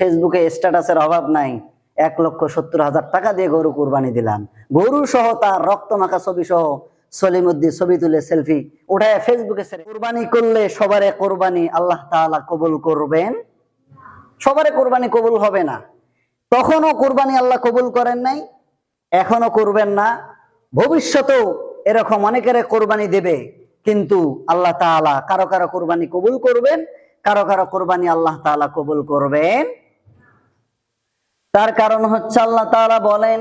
ফেসবুকে স্ট্যাটাসের অভাব নাই। এক লক্ষ সত্তর হাজার টাকা দিয়ে গরু কুরবানি দিলাম। গরু সহ তার রক্ত মাখা ছবি সহ সলিমুদ্দিন ছবি তুলে সেলফি ওঠায় ফেসবুকে কোরবানি করলে সবারে কোরবানি আল্লাহ তাআলা কবুল করবেন। সবারে কোরবানি কবুল হবে না। তখনও কোরবানি আল্লাহ কবুল করেন নাই। এখনও করবেন না। ভবিষ্যতেও এরকম অনেকের কোরবানি দেবে। কিন্তু আল্লাহ তাআলা কারও কারও কোরবানি কবুল করবেন, কারও কারও কোরবানি আল্লাহ তাআলা কবুল করবেন। তার কারণ হচ্ছে আল্লাহ তারা বলেন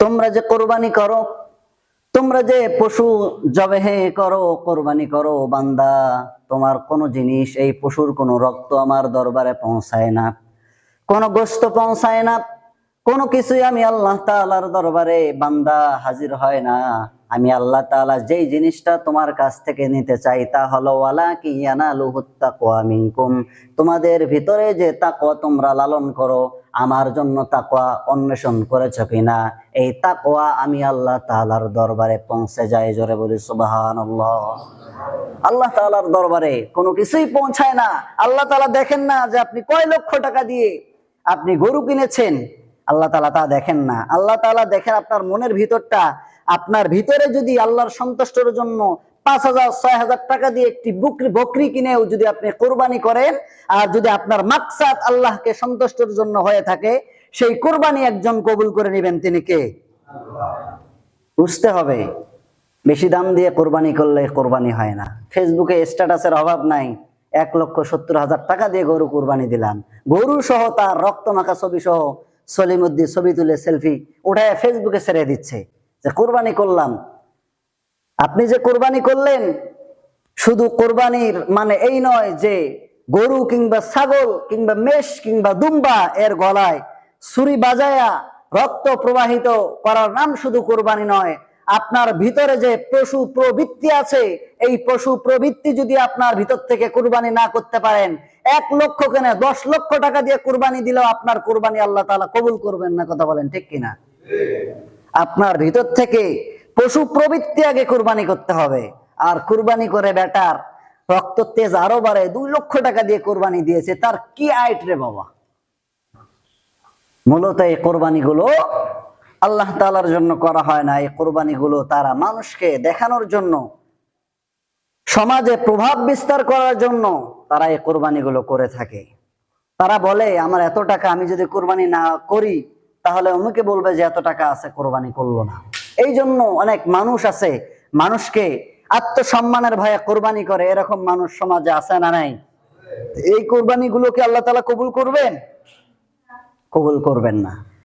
তোমরা যে কোরবানি করো, তোমরা যে পশু জবেহে করো, কোরবানি করো, বান্দা, তোমার কোনো জিনিস, এই পশুর কোনো রক্ত আমার দরবারে পৌঁছায় না, কোনো গোস্ত পৌঁছায় না। কোনো কিছুই আমি আল্লাহ তাআলার দরবারে বান্দা হাজির হয় না। আমি আল্লাহ তাআলা যেই জিনিসটা তোমার কাছ থেকে নিতে চাই তা হলো ওয়ালা কি মিনকুম। তোমাদের ভিতরে যে তাকওয়া তোমরা লালন করো, আমার জন্য তাকওয়া অন্বেষণ করেছ কিনা? এই তাকোয়া আমি আল্লাহ তাআলার দরবারে পৌঁছে যায় জোরে বলি সুবহানাল্লাহ। আল্লাহ তাআলার দরবারে কোনো কিছুই পৌঁছায় না। আল্লাহ তাআলা দেখেন না যে আপনি কয় লক্ষ টাকা দিয়ে আপনি গরু কিনেছেন। আল্লাহ তাআলা তা দেখেন না। আল্লাহ তাআলা দেখেন আপনার মনের ভিতরটা। আপনার ভিতরে যদি আল্লাহর সন্তুষ্টর জন্য পাঁচ হাজার, ছয় হাজার টাকা দিয়ে একটি বকরি বকরি কিনেও যদি আপনি কোরবানি করেন, আর যদি আপনার মাকসাদ আল্লাহকে সন্তুষ্টর জন্য হয়ে থাকে, সেই কোরবানি একজন কবুল করে নেবেন তিনি কে? বুঝতে হবে। বেশি দাম দিয়ে কোরবানি করলে কোরবানি হয় না। ফেসবুকে স্ট্যাটাসের অভাব নাই। এক লক্ষ সত্তর হাজার টাকা দিয়ে গরু কোরবানি দিলাম। গরু সহ তার রক্ত মাখা ছবি সহ সলিমুদ্দিন ছবি তুলে সেলফি ওঠায় ফেসবুকে ছেড়ে দিচ্ছে যে, কোরবানি করলাম। আপনি যে কোরবানি করলেন, শুধু কোরবানির মানে এই নয় যে, গরু কিংবা ছাগল কিংবা মেষ কিংবা দুম্বা এর গলায় ছুরি বাজায়া রক্ত প্রবাহিত করার নাম শুধু কোরবানি নয় আপনার ভিতরে যে পশু প্রবৃত্তি আছে, এই পশু প্রবৃত্তি যদি আপনার ভিতর থেকে কোরবানি না করতে পারেন, এক লক্ষ কেন দশ লক্ষ টাকা দিয়ে কোরবানি দিলেও আপনার কোরবানি আল্লাহ তাআলা কবুল করবেন না, কথা বলেন ঠিক কিনা? আপনার ভিতর থেকে পশু প্রবৃত্তি আগে কুরবানি করতে হবে। আর কুরবানি করে বেটার, রক্ত তেজ আরও বাড়ে, দুই লক্ষ টাকা দিয়ে কোরবানি দিয়েছে, তার কি আইট রে বাবা? মূলত এই কোরবানি গুলো আল্লাহ তালার জন্য করা হয় না এই কোরবানি গুলো তারা মানুষকে দেখানোর জন্য। সমাজে প্রভাব বিস্তার করার জন্য তারা এই কোরবানি গুলো করে থাকে। তারা বলে, আমার এত টাকা আমি যদি কোরবানি না করি, তাহলে অমুকে বলবে যে এত টাকা আছে, কোরবানি করল না। এই জন্য অনেক মানুষ আছে, মানুষকে আত্মসম্মানের ভয়ে কোরবানি করে। এরকম মানুষ সমাজে আছে না নাই? এই কোরবানি গুলোকে আল্লাহ তালা কবুল করবেন? কবুল করবেন না।